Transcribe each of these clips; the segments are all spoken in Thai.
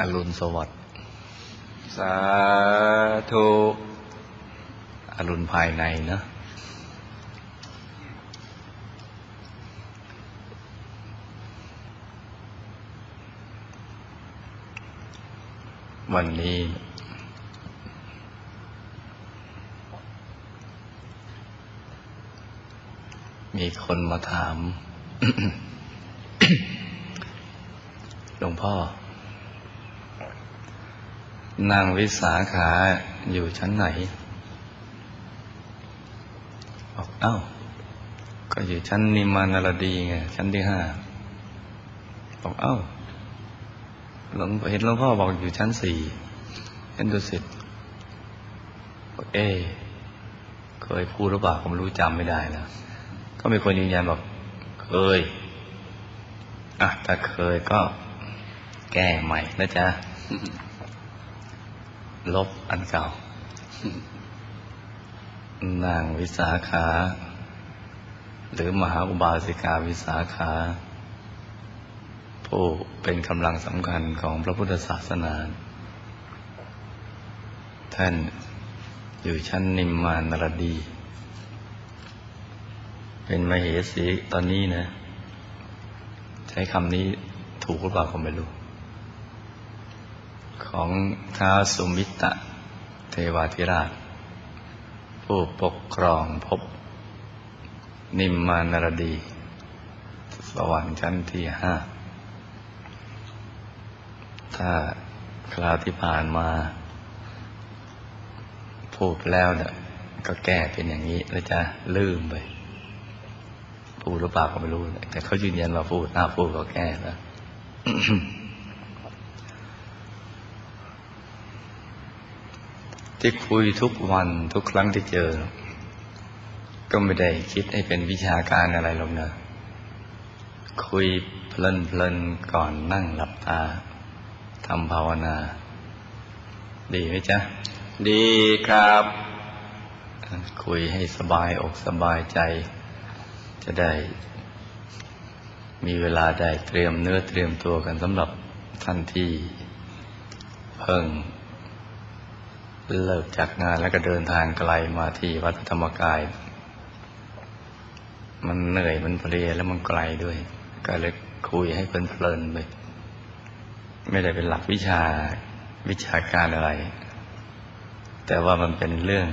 อรุณสวัสดิ์สาธุอรุณภายในนะ วันนี้ มีคนมาถามหลวงพ่อ นางวิสาขาอยู่ชั้นไหนบอกเอ้า ก็อยู่ชั้นนิมานารดีไงชั้นที่ห้าบอกเอ้าหลวงเห็นหลวงพ่อบอกอยู่ชั้นสี่ชั้นดุสิตบอกเอ เคยพูดหรือเปล่าผมรู้จำไม่ได้แล้ว ก็มีคนยืนยันบอกเคย อะถ้าเคยก็แก้ใหม่นะจ๊ะ ลบอันเก่านางวิสาขา หรือมหาอุบาสิกาวิสาขา ผู้เป็นกำลังสำคัญของพระพุทธศาสนา ท่านอยู่ชั้นนิมมานรดี เป็นมเหสีตอนนี้นะ ใช้คำนี้ถูกหรือเปล่าผมไม่รู้ ของท้าสุมิตะเทวาธิราช ผู้ปกครองภพนิมมานรดี สวรรค์ชั้นที่ห้า ถ้าคราวที่ผ่านมา พูดแล้วเนี่ยก็แก้เป็นอย่างนี้แล้วจะลืมไป พูดหรือเปล่าก็ไม่รู้ แต่เขายืนยันว่าพูดถ้าพูดก็แก้แล้ว ที่คุยทุกวันทุกครั้งที่เจอ ก็ไม่ได้คิดให้เป็นวิชาการอะไรหรอกนะคุยเพลินเพลินๆก่อนนั่งหลับตาทำภาวนา ดีไหมจ๊ะ ดีครับ คุยให้สบายอกสบายใจ จะได้ มีเวลาได้เตรียมเนื้อเตรียมตัวกันสำหรับท่านที่เพิ่ง เลิกจากงานแล้วก็เดินทางไกลมาที่วัดธรรมกาย มันเหนื่อยมันเพลียแล้วมันไกลด้วย ก็เลยคุยให้เพลินๆไปไม่ได้เป็นหลักวิชาวิชาการอะไร แต่ว่ามันเป็นเรื่อง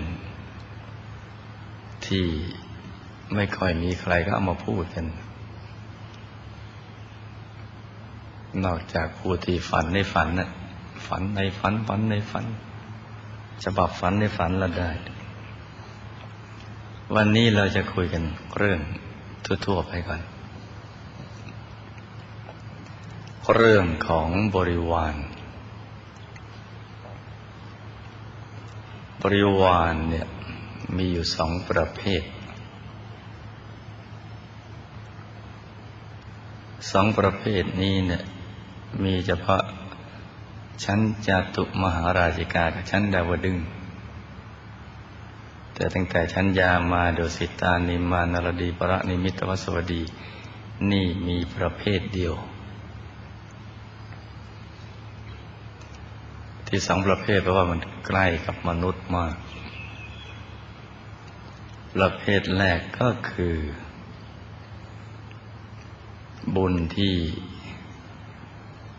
ที่ไม่ค่อยมีใครก็เอามาพูดกัน นอกจากผู้ที่ฝันในฝันน่ะฝันในฝันฝันในฝัน ฉบับฝันในฝันเราได้ วันนี้เราจะคุยกันเรื่องทั่วๆไปก่อน เรื่องของบริวาร บริวารเนี่ยมีอยู่สองประเภทสองประเภทนี้เนี่ยมีเฉพาะ ชั้นจาตุมหาราชิกากับชั้นดาวดึง แต่ตั้งแต่ชั้นยามาโดสิตานิมานารดีประนิมิตวสวดี นี่มีประเภทเดียว ที่สองประเภทเพราะว่ามันใกล้กับมนุษย์มาก ประเภทแรกก็คือ บุญที่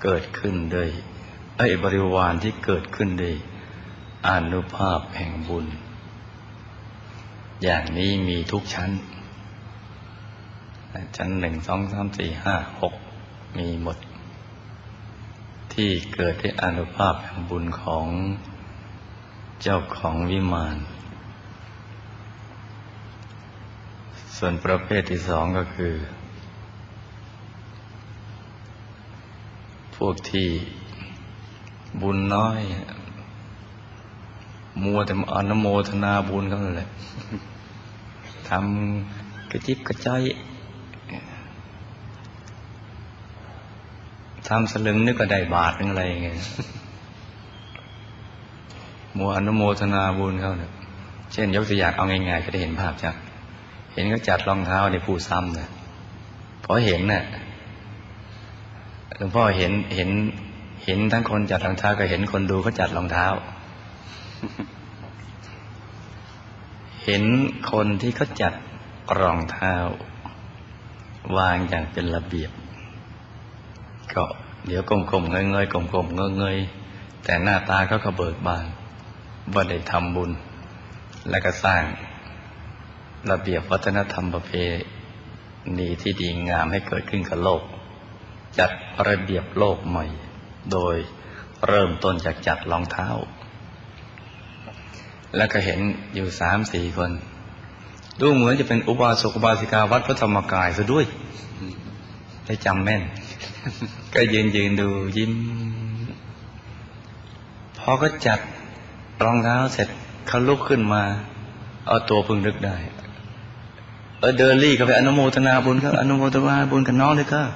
เกิดขึ้นด้วย ไอ้บริวารที่เกิดขึ้นด้วยอนุภาพแห่งบุญ อย่างนี้มีทุกชั้น ชั้นหนึ่งสองสามสี่ห้าหกมีหมด ที่เกิดด้วยอนุภาพแห่งบุญของเจ้าของวิมาน ส่วนประเภทที่สองก็คือ พวกที่ บุญน้อยมัวแต่อนุโมทนาบุญเขาเลยทำกระจิบกระใจอยทำสลึงนึกก็ได้บาทนึงอะไรไงมัวอนุโมทนาบุญเขาเนี่ยเช่น ยกตัวอย่างเอาง่ายๆก็ได้เห็นภาพจ้ะเห็นเขาจัดรองเท้าในผู้ซ้ำเนี่ยพอเห็นเนี่ยหลวงพ่อเห็นเห็น เห็นทั้งคนจัดรองเท้าก็เห็นคนดูเขาจัดรองเท้า เห็นคนที่เขาจัดรองเท้า วางอย่างเป็นระเบียบ ก็เดี๋ยวกลมๆเงยๆกลมๆเงยๆแต่หน้าตาเขาก็เบิกบานว่าได้ทำบุญ และก็สร้างระเบียบวัฒนธรรมประเพณีที่ดีงามให้เกิดขึ้นกับโลก จัดระเบียบโลกใหม่ โดยเริ่มต้นจากจัดรองเท้า แล้วก็เห็นอยู่สามสี่คน ดูเหมือนจะเป็นอุบาสกอุบาสิกาวัดพระธรรมกายซะด้วย ได้จำแม่น ก็ยืนยืนดูยิ้ม พอก็จัดรองเท้าเสร็จเขาลุกขึ้นมา เอาตัวพึงนึกได้ เออเดินรี่ก็ไปอนุโมทนาบุญครับอนุโมทนาบุญกับน้องเลยครับ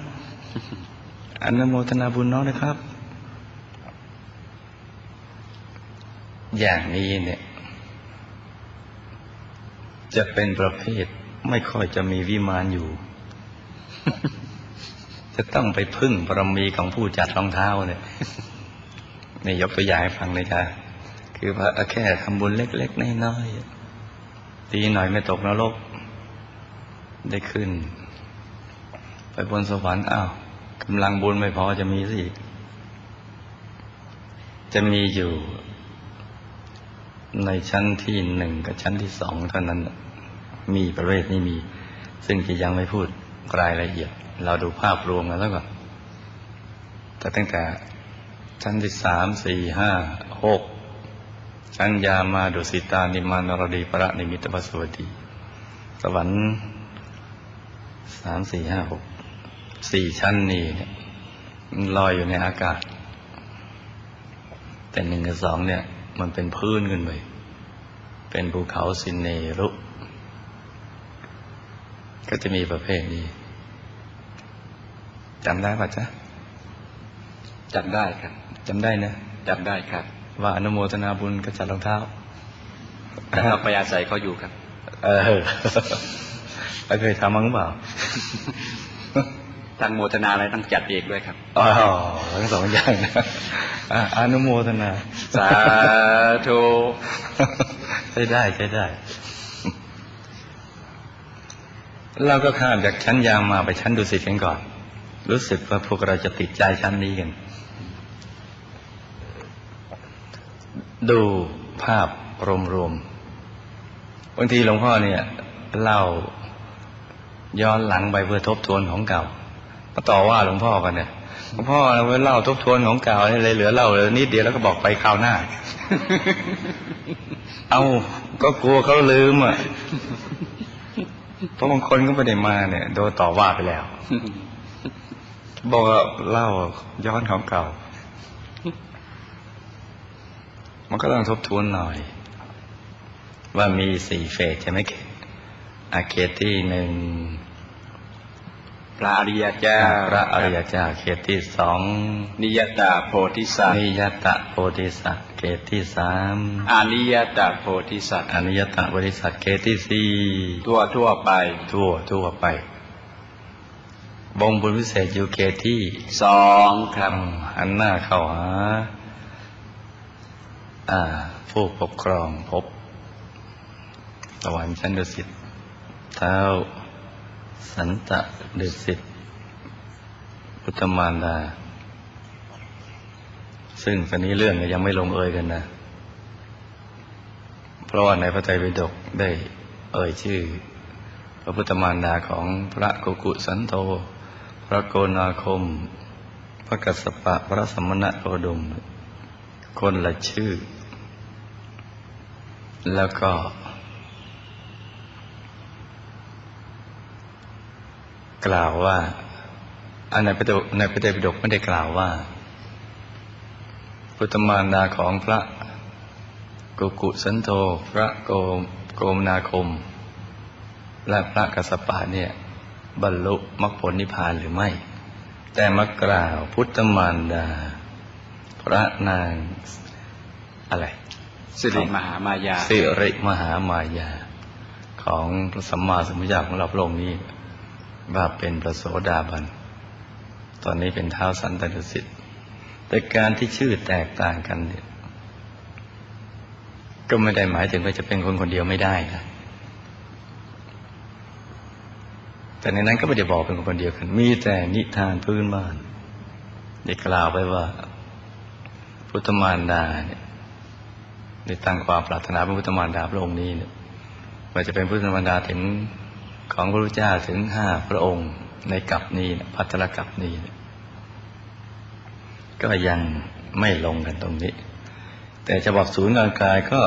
อนุโมทนาบุญน้องนะครับ อย่างนี้เนี่ย จะเป็นประเภทไม่ค่อยจะมีวิมานอยู่ จะต้องไปพึ่งบารมีของผู้จัดรองเท้าเนี่ยนี่ยกตัวอย่างให้ฟังเลยจ้ะคือว่าแค่ทำบุญเล็กๆน้อยๆตีหน่อยไม่ตกนรก ได้ขึ้น ไปบนสวรรค์อ้าวกำลังบุญไม่พอจะมีสิจะมีอยู่ ในชั้นที่หนึ่งกับชั้นที่สองเท่านั้น มีประเภทนี้มี ซึ่งจะยังไม่พูดรายละเอียด เราดูภาพรวมกันแล้วก่อนแต่ตั้งแต่ชั้นที่สามสี่ห้าหกชั้นยามาดุสิตานิมานรดีประนิมิตวสวดี สวรรค์สามสี่ห้าหกสี่ชั้นนี่ลอยอยู่ในอากาศ แต่หนึ่งกับสองเนี่ย มันเป็นพื้นขึ้นไป เป็นภูเขาสินเนรุก็จะมีประเภทนี้จำได้ปะจ๊ะจำได้ครับจำได้นะจำได้ครับ ว่าอนุโมทนาบุญกระจัดรองเท้าแต่เราไปอาศัยเขาอยู่ครับ เออแล้วเคยทำมั้งเปล่า ตั้งโมทนาอะไรต้องจัดเองด้วยครับอ๋อทั้งสองอย่างนะอะอนุโมทนา สาธุใช้ได้ใช้ได้ เราก็ข้ามจากชั้นยามมาไปชั้นดุสิตกันก่อน รู้สึกว่าพวกเราจะติดใจชั้นนี้กัน ดูภาพรวมๆบางทีหลวงพ่อเนี่ยเล่าย้อนหลังไปเพื่อทบทวนของเก่า มาต่อว่าหลวงพ่อกันเนี่ยหลวงพ่อเราไปเล่าทบทวนของเก่าให้เลยเหลือเล่าเหลือนิดเดียวแล้วก็บอกไปคราวหน้า เอาก็กลัวเขาลืมอะเพราะบางคนก็ไม่ได้มาเนี่ยโดนต่อว่าไปแล้ว บอกเล่าย้อนของเก่า มันก็ต้องทบทวนหน่อย ว่ามีสี่เฟสใช่ไหมเขตอาเขตที่หนึ่ง ระอริยเจ้า พระอริยเจ้า เขตที่สองนิยตาโพธิสัตว์นิยตะโพธิสัตว์เขตที่สามอานิยตาโพธิสัตว์อนิยตะบริษัทเขตที่สี่ทั่วทั่วไป ทั่วทั่วไปบงบุญวิเศษอยู่เขตที่สองครับอืมหันหน้าเข้าหาอ่าผู้ปกครองพบสวรรค์ชั้นดุสิตเท้า สันตะดุสิตพุทธมารดา ซึ่งตอนนี้เรื่องยังไม่ลงเอยกันนะ เพราะว่าในพระไตรปิฎกได้เอ่ยชื่อ พระพุทธมารดาของพระกุกุสันโธพระโกนาคม พระกัสสปะ พระสมณะโคดม คนละชื่อ แล้วก็ กล่าวว่าอันในพระไตรในพระไตรปิฎกไม่ได้กล่าวว่า พุทธมารดาของพระกุกุสันโธพระโกมโกมนาคม และพระกัสสปะเนี่ย บรรลุมรรคผลนิพพานหรือไม่ แต่มากล่าวพุทธมารดา พระนางอะไรสิริมหามายาสิริมหามายา ของพระสัมมาสัมพุทธเจ้าของเราพระองค์นี้ ว่าเป็นพระโสดาบัน ตอนนี้เป็นเท้าสันตดุสิตแต่การที่ชื่อแตกต่างกันเนี่ยก็ไม่ได้หมายถึงว่าจะเป็นคนคนเดียวไม่ได้นะแต่ในนั้นก็ไม่ได้บอกเป็นคนคนเดียวกัน มีแต่นิทานพื้นบ้านได้กล่าวไว้ว่า พุทธมารดาเนี่ยได้ตั้งความปรารถนาเป็นพุทธมารดาพระองค์นี้เนี่ยว่าจะเป็นพุทธมารดาถึง ของพระพุทธเจ้าถึงห้าพระองค์ในกัปนี้นะพัทรกัปนี้ก็ยังไม่ลงกันตรงนี้ แต่จะบอกศูนย์กลางกายก็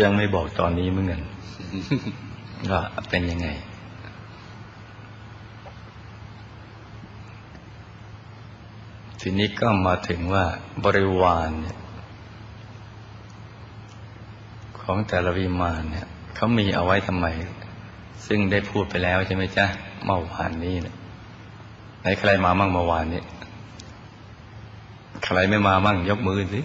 ยังไม่บอกตอนนี้เหมือนกันว่าเป็นยังไง ทีนี้ก็มาถึงว่าบริวารเนี่ยของแต่ละวิมานเนี่ยเขามีเอาไว้ทำไม ซึ่งได้พูดไปแล้วใช่ไหมจ๊ะเมื่อวานนี้นี่ยไหนใครมามั่งเมื่อวานนี้ ใครไม่มามั่งยกมือสิ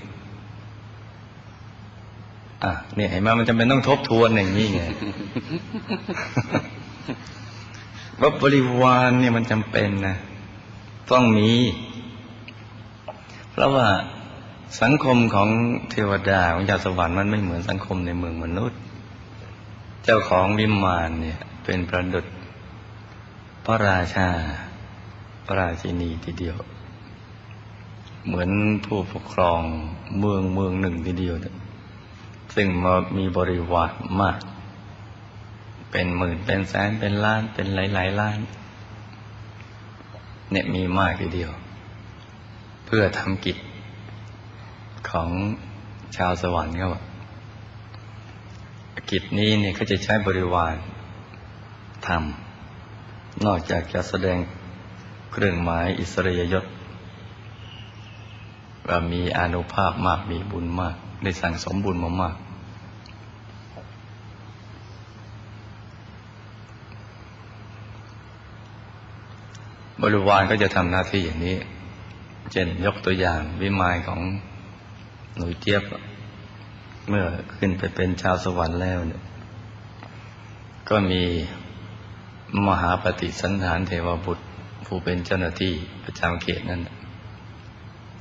อะเนี่ยเห็นไหมมันจำเป็นต้องทบทวนอย่างนี้ไงว่าบริวารเนี่ยมันจำเป็นนะต้องมี เพราะว่าสังคมของเทวดาของยาสวรรค์มันไม่เหมือนสังคมในเมืองมนุษย์ เจ้าของวิมานเนี่ย เป็นประดุษพระราชา พระราชินีทีเดียว เหมือนผู้ปกครองเมืองเมืองหนึ่งทีเดียวยซึ่งมามีบริวารมาก เป็นหมื่นเป็นแสนเป็นล้านเป็นหลายๆล้าน เนี่ยมีมากทีเดียว เพื่อทำกิจของชาวสวรรค์เขาอะ กิจนี้เนี่ยเขาจะใช้บริวารทำนอกจากจะแสดงเครื่องหมายอิสริยยศว่ามีอนุภาพมากมีบุญมาก ได้สั่งสมบุญมามาก บริวารก็จะทำหน้าที่อย่างนี้ เช่นยกตัวอย่างวิมานของหนูเจี๊ยบ เมื่อขึ้นไปเป็นชาวสวรรค์แล้วเนี่ย ก็มีมหาปฏิสันฐานเทวบุตร ผู้เป็นเจ้าหน้าที่ประจำเขตนั้น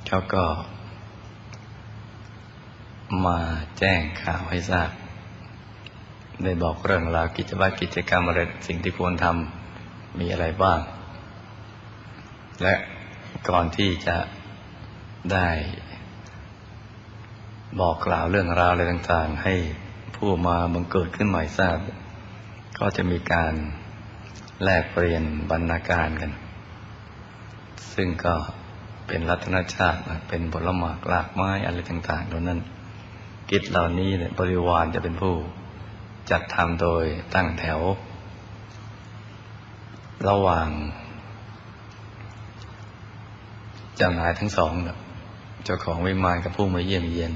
เขาก็ มาแจ้งข่าวให้ทราบได้บอกเรื่องราวกิจวัตรกิจกรรมอะไรสิ่งที่ควรทำมีอะไรบ้าง และก่อนที่จะได้ บอกกล่าวเรื่องราวอะไรต่างๆ ให้ผู้มาบังเกิดขึ้นใหม่ทราบ ก็จะมีการแลกเปลี่ยนบรรณาการกัน ซึ่งก็เป็นรัตนชาติเป็นผลหมากลากไม้อะไรต่างๆเหล่านั้น กิจเหล่านี้เนี่ยบริวารจะเป็นผู้จัดทำโดยตั้งแถว ระหว่างเจ้านายทั้งสอง เจ้าของวิมานกับผู้มาเยี่ยมเยียน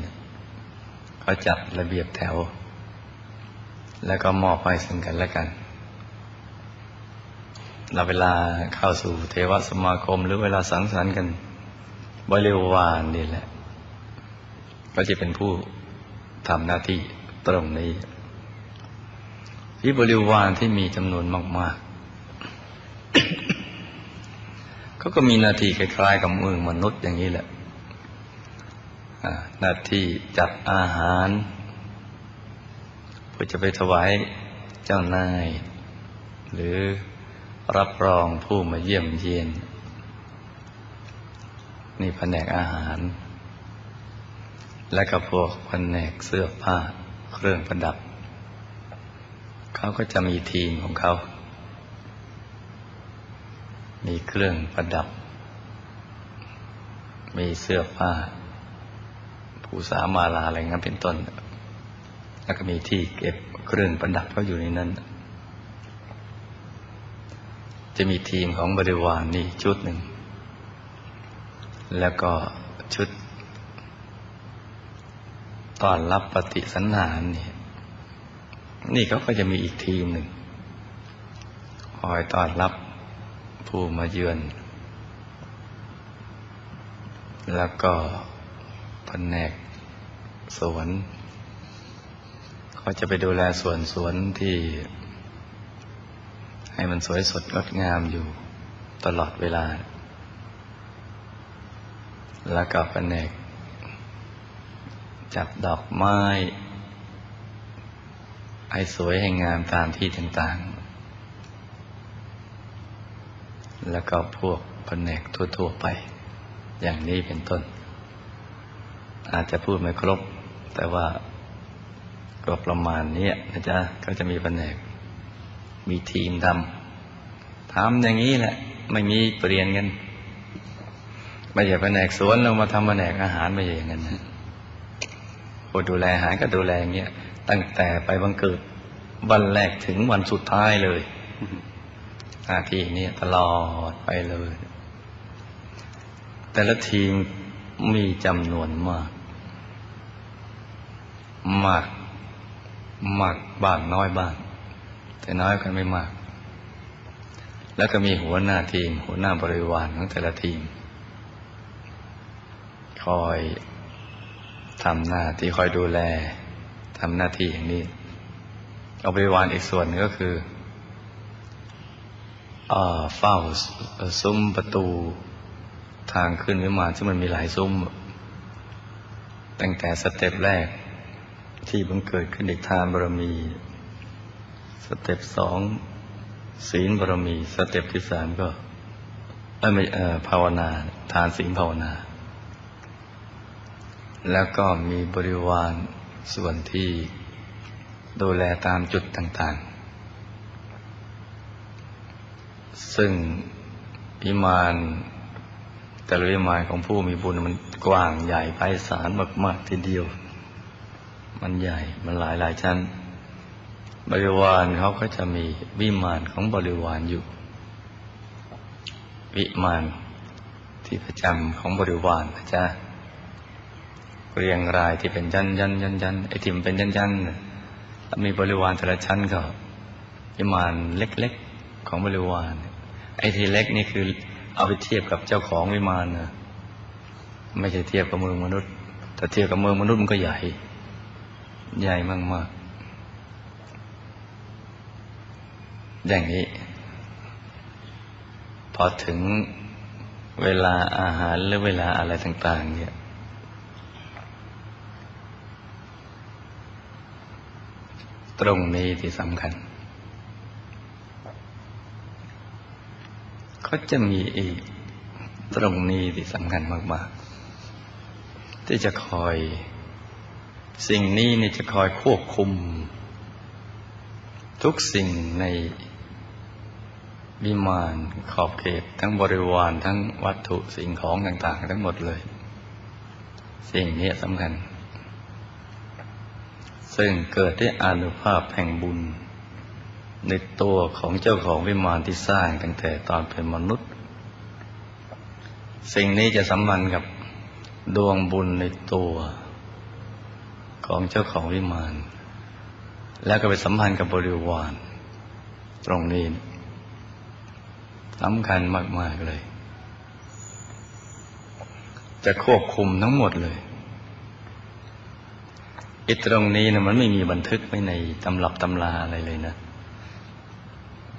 เขาจัดระเบียบแถว แล้วก็มอบให้ซึ่งกันและกันเราเวลาเข้าสู่เทวสมาคม หรือเวลาสังสรรค์กัน บริวารนี่แหละ ก็จะเป็นผู้ทำหน้าที่ตรงนี้ ที่บริวารที่มีจำนวนมากๆเขาก็มีหน้าที่คล้ายๆกับมือมนุษย์อย่างนี้แหละ หน้าที่จัดอาหารเพื่อจะไปถวายเจ้านาย หรือรับรองผู้มาเยี่ยมเยียน นี่แผนกอาหาร และก็พวกแผนกเสื้อผ้าเครื่องประดับ เขาก็จะมีทีมของเขา มีเครื่องประดับ มีเสื้อผ้า ผู้สามาลาอะไรงั้นเป็นต้น แล้วก็มีที่เก็บเครื่องประดับเขาอยู่ในนั้น จะมีทีมของบริวารนนี่ชุดหนึ่ง แล้วก็ชุดต้อนรับปฏิสันหารนี่นี่เขาก็จะมีอีกทีมหนึ่งคอยต้อนรับผู้มาเยือน แล้วก็แผนก สวนเขาจะไปดูแลสวนสวนที่ ให้มันสวยสดงดงามอยู่ตลอดเวลา แล้วก็แผนกจัดดอกไม้ ให้สวยให้งามตามที่ต่างๆ แล้วก็พวกแผนกทั่วๆไป อย่างนี้เป็นต้น อาจจะพูดไม่ครบ แต่ว่าก็ประมาณนี้นะจ๊ะก็จะมีแผนก มีทีมทำทำอย่างนี้แหละ ไม่มีเปลี่ยนกันไม่ใช่แผนกสวนเรามาทำแผนกอาหารไม่ใช่อย่างนั้นนะผู้ดูแลอาหารก็ดูแลอย่างเงี้ยตั้งแต่ไปบังเกิดวันแรกถึงวันสุดท้ายเลยหน้าที่นี้ตลอดไปเลย แต่ละทีมมีจำนวนมาก มาก มากบ้างน้อยบ้าง แต่น้อยกันไม่มาก แล้วก็มีหัวหน้าทีม หัวหน้าบริวารของแต่ละทีม คอยทำหน้าที่คอยดูแลทำหน้าที่อย่างนี้ เอาบริวารอีกส่วนก็คืออ่าเฝ้าซุ้มประตูทางขึ้นวิมานซึ่งมันมีหลายซุ้ม ตั้งแต่สเต็ปแรก ที่บังเกิดขึ้นในทานบารมี สเต็ปสองศีลบารมี สเต็ปที่สามก็เอ้ไม่เอ่อภาวนา ทานศีลภาวนา แล้วก็มีบริวารส่วนที่ดูแลตามจุดต่างๆ ซึ่งวิมานแต่ละวิมานของผู้มีบุญมันกว้างใหญ่ไพศาลมาก ๆ ทีเดียว มันใหญ่มันหลายหลายชั้น บริวารเขาก็จะมีวิมานของบริวารอยู่ วิมานที่ประจำของบริวารนะจ๊ะเรียงรายที่เป็นยันยันยันยันไอ้ที่มันเป็นยันยันแล้วมีบริวารแต่ละชั้นก็วิมานเล็กๆของบริวารไอ้ที่เล็กนี่คือเอาไปเทียบกับเจ้าของวิมานนะไม่ใช่เทียบกับเมืองมนุษย์ แต่เทียบกับเมืองมนุษย์มันก็ใหญ่ ใหญ่มากๆ อย่างนี้ พอถึงเวลาอาหารหรือเวลาอะไรต่าง ๆ เนี่ย ตรงนี้ที่สำคัญก็จะมีอีกตรงนี้ที่สำคัญมาก ๆ ที่จะคอย สิ่งนี้นี่จะคอยควบคุม ทุกสิ่งในวิมานขอบเขตทั้งบริวารทั้งวัตถุสิ่งของต่าง ๆ ทั้งหมดเลย สิ่งนี้สำคัญ ซึ่งเกิดด้วยอนุภาพแห่งบุญ ในตัวของเจ้าของวิมานที่สร้างตั้งแต่ตอนเป็นมนุษย์ สิ่งนี้จะสัมพันธ์กับดวงบุญในตัว ของเจ้าของวิมาน แล้วก็ไปสัมพันธ์กับบริวารตรงนี้สำคัญมาก ๆ เลย จะควบคุมทั้งหมดเลยอิตรงนี้นะมันไม่มีบันทึกไว้ในตำรับตำราอะไรเลยนะ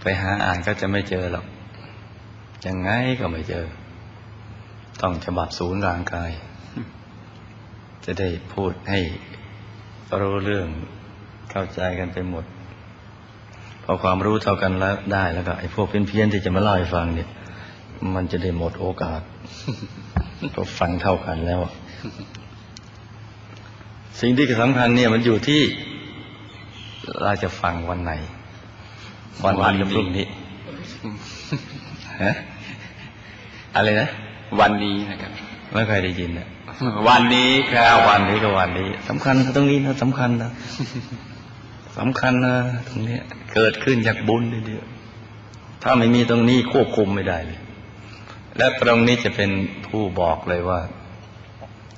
ไปหาอ่านก็จะไม่เจอหรอกยังไงก็ไม่เจอ ต้องฉบับศูนย์ร่างกาย จะได้พูดให้ รู้เรื่องเข้าใจกันไปหมด พอความรู้เท่ากันแล้วได้แล้วก็ไอ้พวกเพี้ยนๆที่จะมาเล่าให้ฟังเนี่ย มันจะได้หมดโอกาสก็ฟังเท่ากันแล้ว สิ่งที่สำคัญเนี่ยมันอยู่ที่เราจะฟังวันไหน วันวันกับพรุ่งนี้ฮะอะไรนะ วันนี้นะครับ ไม่เคยได้ยินอะ วันนี้ครับวันนี้ก็วันนี้สำคัญตรงนี้นะสำคัญนะสำคัญนะตรงนี้เกิดขึ้นจากบุญเดียวถ้าไม่มีตรงนี้ควบคุมไม่ได้เลยและตรงนี้จะเป็นผู้บอกเลยว่า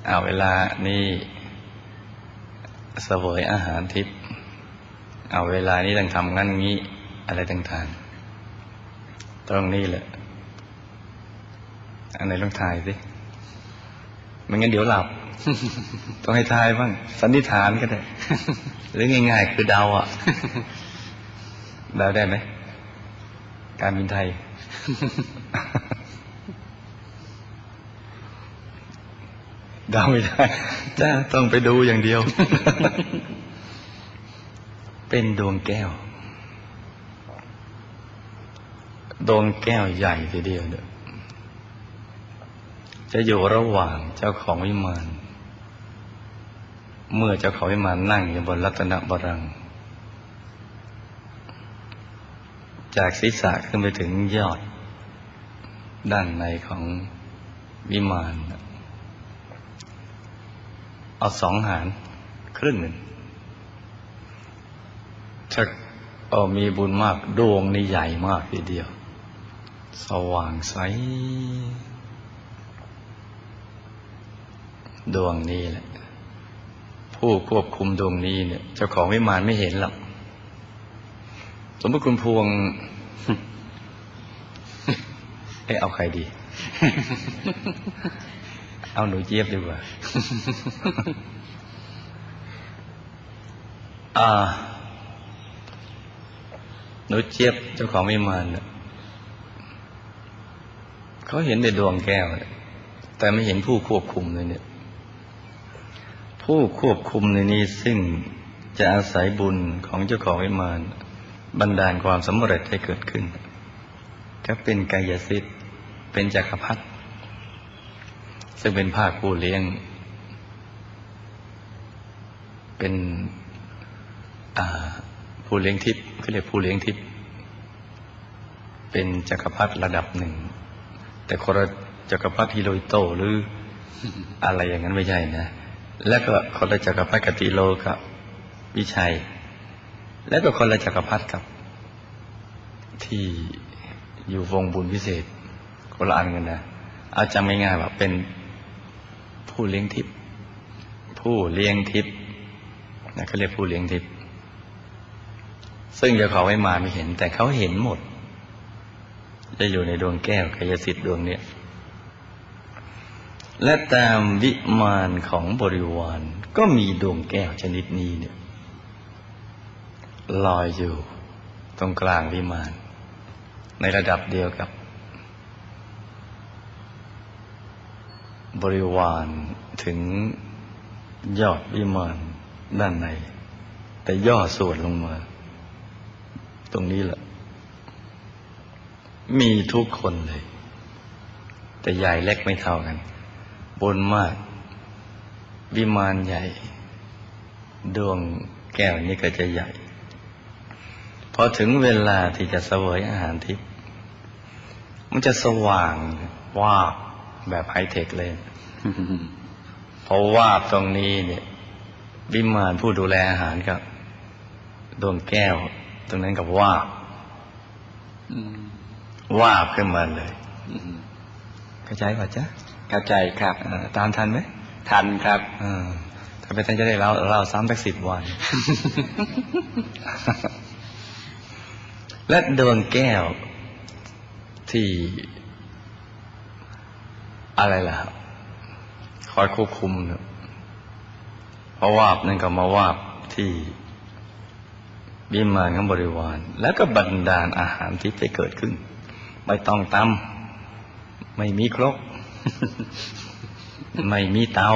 เอาเวลานี้เสวยอาหารทิพย์เอาเวลานี้ต้องทำงั้นงี้ อะไรต่างๆ ตรงนี้แหละอันไหนลองทายสิ ไม่งั้นเดี๋ยวหลับ ต้องให้ทายบ้าง สันนิษฐานก็ได้ หรือง่ายๆคือเดาอะเดาได้ไหม การบินไทย เดาไม่ได้จ้าต้องไปดูอย่างเดียว เป็นดวงแก้ว ดวงแก้วใหญ่ทีเดียวเด้อ จะอยู่ระหว่างเจ้าของวิมาน เมื่อเจ้าของวิมานนั่งอยู่บนรัตนบรัง จากศีรษะขึ้นไปถึงยอด ด้านในของวิมาน เอาสองหารครึ่งหนึ่งถ้าเอามีบุญมากดวงนี่ใหญ่มากทีเดียว สว่างใส ดวงนี้แหละ ผู้ควบคุมดวงนี้เนี่ย เจ้าของวิมานไม่เห็นหรอกสมมติคุณพวงเอ๊ะเอาใครดี เอาหนูเจี๊ยบดีกว่าอ่าหนูเจี๊ยบเจ้าของวิมานน่ะเขาเห็นในดวงแก้ว แต่ไม่เห็นผู้ควบคุมเลยเนี่ย ผู้ควบคุมในนี้ซึ่งจะอาศัยบุญของเจ้าของวิมานบันดาลความสำเร็จให้เกิดขึ้นก็เป็นกายสิทธิ์เป็นจักรพรรดิซึ่งเป็นภาคผู้เลี้ยง เป็นผู้เลี้ยงทิพย์เขาเรียกผู้เลี้ยงทิพย์เป็นจักรพรรดิระดับหนึ่ง แต่คนจักรพรรดิฮิโรโตหรืออะไรอย่างนั้นไม่ใช่นะ แล้วก็คนละจักรพรรดิกติโลกับวิชัย แล้วก็คนละจักรพรรดิกับ ที่อยู่วงบุญพิเศษคนละอันกันนะเอาจำง่ายๆว่าเป็นผู้เลี้ยงทิพย์ผู้เลี้ยงทิพย์นะเขาเรียกผู้เลี้ยงทิพย์ซึ่งเดี๋ยวเขาไม่มาไม่เห็น แต่เขาเห็นหมด จะอยู่ในดวงแก้วกายสิทธิ์ดวงเนี้ย และตามวิมานของบริวาร ก็มีดวงแก้วชนิดนี้เนี่ยลอยอยู่ตรงกลางวิมาน ในระดับเดียวกับ บริวารถึงยอดวิมานด้านใน แต่ย่อส่วนลงมา ตรงนี้แหละ มีทุกคนเลย แต่ใหญ่เล็กไม่เท่ากัน บนมาก วิมานใหญ่ ดวงแก้วนี้ก็จะใหญ่ พอถึงเวลาที่จะเสวยอาหารทิพย์มันจะสว่างวาบแบบไฮเทคเลยเพราะวาบตรงนี้เนี่ย วิมานผู้ดูแลอาหารกับดวงแก้ว ตรงนั้นกับวาบอืมวาบขึ้นมาเลยอืมเข้าใจป่ะจ๊ะ เข้าใจครับเอ่อตามทันไหมทันครับอ่าถ้าไปท่านจะได้เล่าเล่าซ้ำสักสิบวัน และดวงแก้วที่อะไรล่ะคอยควบคุมเนี่ยเพราะวาบนั่นก็มาวาบที่วิมานของบริวาร แล้วก็บันดาลอาหารที่ไปเกิดขึ้น ไม่ต้องตำไม่มีครก ไม่มีเตา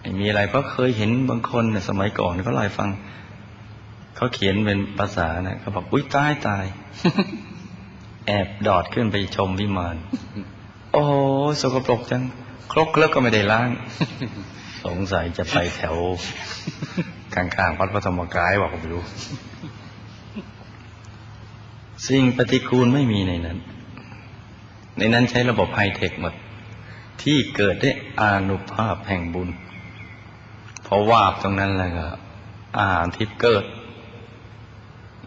ไม่มีอะไรเพราะเคยเห็นบางคนเนี่ยสมัยก่อนเขาเล่าให้ฟัง เขาเขียนเป็นภาษานะเขาบอกอุ้ยตายตาย แอบดอดขึ้นไปชมวิมาน โอ้สกปรกจัง ครกแล้วก็ไม่ได้ล้าง สงสัยจะไปแถวข้างๆวัดพระธรรมกายบอกไม่รู้ สิ่งปฏิกูลไม่มีในนั้น ในนั้นใช้ระบบไฮเทคหมด ที่เกิดได้อานุภาพแห่งบุญเพราะว่าตรงนั้นแล้วก็อาหารทิพย์เกิด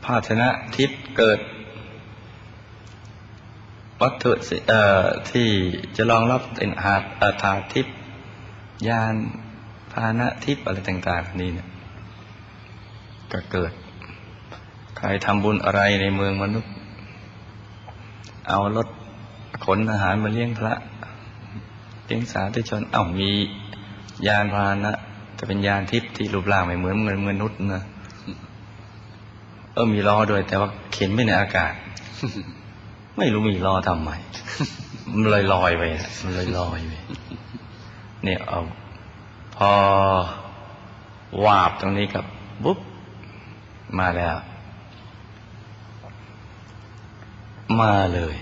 ภาชนะทิพย์เกิด วัตถุที่จะรองรับเป็นอาหาดถาทิพย์ยานพาหนะทิพย์อะไรต่างๆนี่เนี่ยก็เกิด ใครทำบุญอะไรในเมืองมนุษย์ เอารถ ขนอาหารมาเลี้ยงพระเลี้ยงสาธุชนเอ้ามียานพาหนะจะเป็นยานทิพย์ที่รูปร่างไม่เหมือนเหมือนมนุษย์นะเออมีล้อด้วยแต่ว่าเข็นไม่ในอากาศ ไม่รู้มีล้อทำไมมันลอยลอยไปอะมันลอยลอยไปเนี่ยเอา พอวาบตรงนี้กับปุ๊บมาแล้ว มาเลย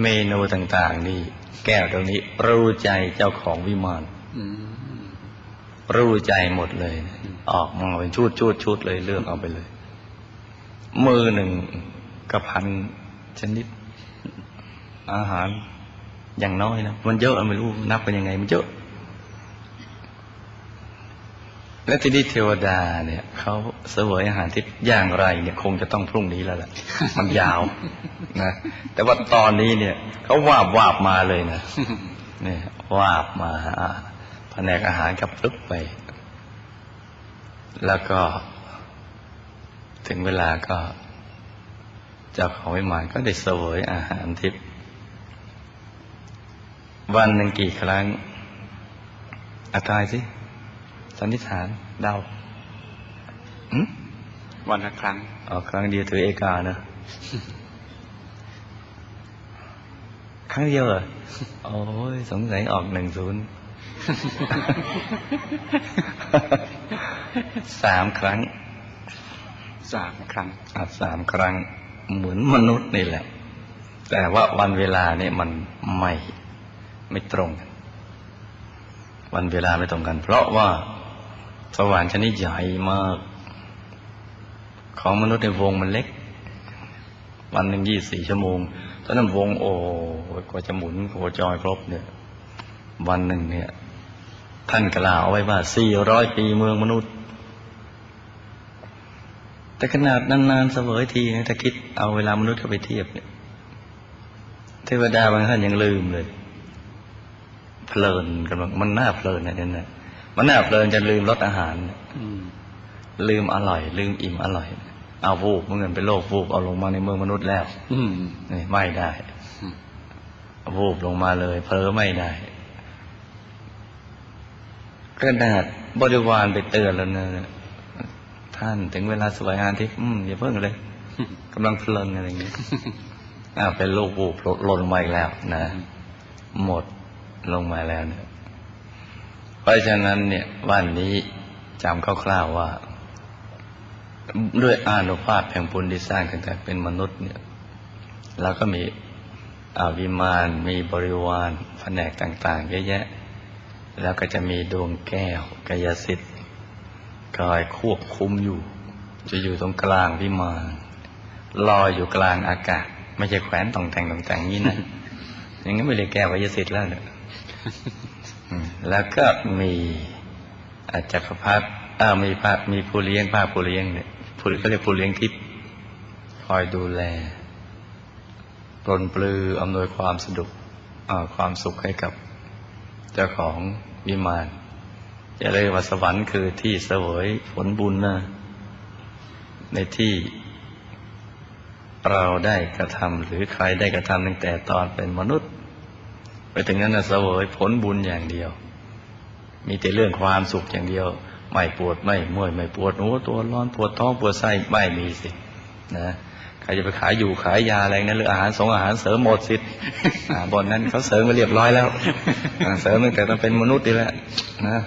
เมนูต่าง ๆ นี่ แก้วตรงนี้ รู้ใจเจ้าของวิมานอืมรู้ใจหมดเลย ออกมาเป็นชุดชุดชุดเลยเลือกเอาไปเลย มือหนึ่งกระพันชนิด อาหารอย่างน้อยนะมันเยอะไม่รู้นับเป็นยังไง มันเยอะ และทีนี้เทวดาเนี่ยเขาเสวยอาหารที่อย่างไรเนี่ยคงจะต้องพรุ่งนี้แล้วล่ะ มันยาวนะ แต่ว่าตอนนี้เนี่ยเขาวาบวาบมาเลยนะเนี่ยวาบมาหาแผนกอาหารกับปึ๊บไป แล้วก็ ถึงเวลาก็เจ้าของวิมานก็ได้เสวยอาหารทิพย์วันหนึ่งกี่ครั้งอาทายสิ สันนิษฐานเดาอืมวันละครั้งออกครั้งเดียวถือเอกาเนอะครั้งเดียวเหรอโอ้ยสงสัยออกหนึ่งศูนย์สามครั้งสามครั้งอาจสามครั้ง เหมือนมนุษย์นี่แหละ แต่ว่าวันเวลาเนี่ยมันไม่ไม่ตรงกันวันเวลาไม่ตรงกัน เพราะว่า สวรรค์ชนิดใหญ่มาก ของมนุษย์ในวงมันเล็ก วันหนึ่งยี่สี่ชั่วโมงตอนนั้นวงโอ้กว่าจะหมุนโคจรครบเนี่ย วันหนึ่งเนี่ย ท่านกล่าวเอาไว้ว่าสี่ร้อยปีเมืองมนุษย์ แต่ขนาดนานๆเสวยทีนะถ้าคิดเอาเวลามนุษย์เข้าไปเทียบเนี่ยเทวดาบางท่านยังลืมเลย เพลินกันบางมันน่าเพลินนะเนี่ยนะ มันน่าเพลินจะลืมรสอาหารอืมลืมอร่อย ลืมอิ่มอร่อย เอาวูบเมื่อเงินเป็นโรควูบเอาลงมาในเมืองมนุษย์แล้วอืมนี่ไม่ได้อืมวูบลงมาเลยเพลอไม่ได้กระดาษบริวารไปเตือนแล้วนะท่านถึงเวลาสวยงานที่อืมอย่าเพิ่งเลยกำลังเพลินอะไรอย่างเงี้ยอ้าวเป็นโรควูบหล่นลงมาอีกแล้ว นะ หมดลงมาแล้วเนี่ยเพ ราะฉะนั้นเนี่ยวันนี้จำคร่าวๆว่า ด้วยอานุภาพแห่งบุญที่สร้างกันแต่เป็นมนุษย์เนี่ยเราก็มีอวิมานมีบริวารแผนกต่างๆเยอะแยะ แล้วก็จะมีดวงแก้วกายสิทธิ์คอยควบคุมอยู่ จะอยู่ตรงกลางวิมานลอยอยู่กลางอากาศ ไม่ใช่แขวนต่องแต่งต่องแต่งนี้นะอย่างนั้นไม่เลยแก้วกายสิทธิ์แล้วเนี่ย แล้วก็มีอาจักรพรรดิอ้ามีพระมีผู้เลี้ยงป้าผู้เลี้ยงเนี่ยผู้เขาเรียกผู้เลี้ยงทิพย์คอยดูแลปรนปลืออำนวยความสะดวกความสุขให้กับเจ้าของวิมานจะเรียกว่าสวรรค์คือที่เสวยผลบุญนะในที่เราได้กระทำหรือใครได้กระทำตั้งแต่ตอนเป็นมนุษย์ ไปถึงนั้นนะเสวยผลบุญอย่างเดียว มีแต่เรื่องความสุขอย่างเดียว ไม่ปวดไม่เมื่อยไม่ปวดหัวตัวร้อนปวดท้องปวดไส้ไม่มีสินะใครจะไปขายอยู่ขายยาอะไรนั้นหรืออาหารสงอาหารเสริมหมดสิทธิ์อ่าบนนั้นเขาเสริมมาเรียบร้อยแล้ว เสริมตั้งแต่ตองเป็นมนุษย์ดีแหละนะ